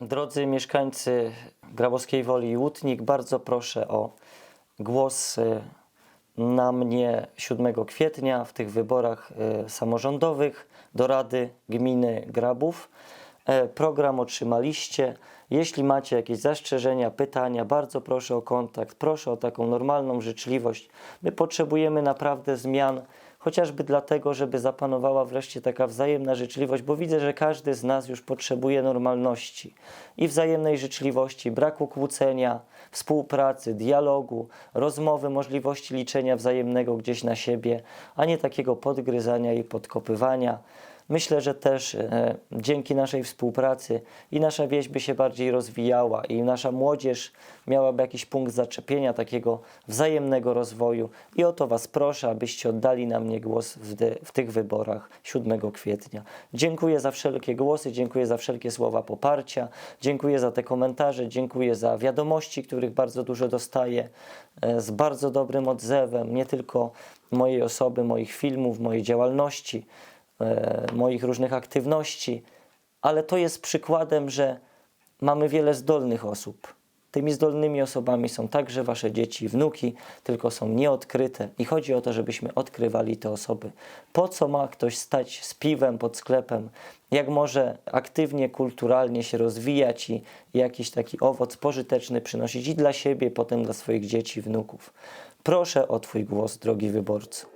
Drodzy mieszkańcy Grabowskiej Woli i Łutnik, bardzo proszę o głos na mnie 7 kwietnia w tych wyborach y, samorządowych do Rady Gminy Grabów. E, Program otrzymaliście. Jeśli macie jakieś zastrzeżenia, pytania, bardzo proszę o kontakt, proszę o taką normalną życzliwość. My potrzebujemy naprawdę zmian, chociażby dlatego, żeby zapanowała wreszcie taka wzajemna życzliwość, bo widzę, że każdy z nas już potrzebuje normalności i wzajemnej życzliwości, braku kłócenia, współpracy, dialogu, rozmowy, możliwości liczenia wzajemnego gdzieś na siebie, a nie takiego podgryzania i podkopywania. Myślę, że też e, dzięki naszej współpracy i nasza wieś by się bardziej rozwijała i nasza młodzież miałaby jakiś punkt zaczepienia takiego wzajemnego rozwoju. I o to Was proszę, abyście oddali na mnie głos w, de, w tych wyborach 7 kwietnia. Dziękuję za wszelkie głosy, dziękuję za wszelkie słowa poparcia, dziękuję za te komentarze, dziękuję za wiadomości, których bardzo dużo dostaję, e, z bardzo dobrym odzewem, nie tylko mojej osoby, moich filmów, mojej działalności moich różnych aktywności, ale to jest przykładem, że mamy wiele zdolnych osób. Tymi zdolnymi osobami są także wasze dzieci, wnuki, tylko są nieodkryte i chodzi o to, żebyśmy odkrywali te osoby. Po co ma ktoś stać z piwem pod sklepem, jak może aktywnie, kulturalnie się rozwijać i jakiś taki owoc pożyteczny przynosić i dla siebie, potem dla swoich dzieci, wnuków. Proszę o Twój głos, drogi wyborcu.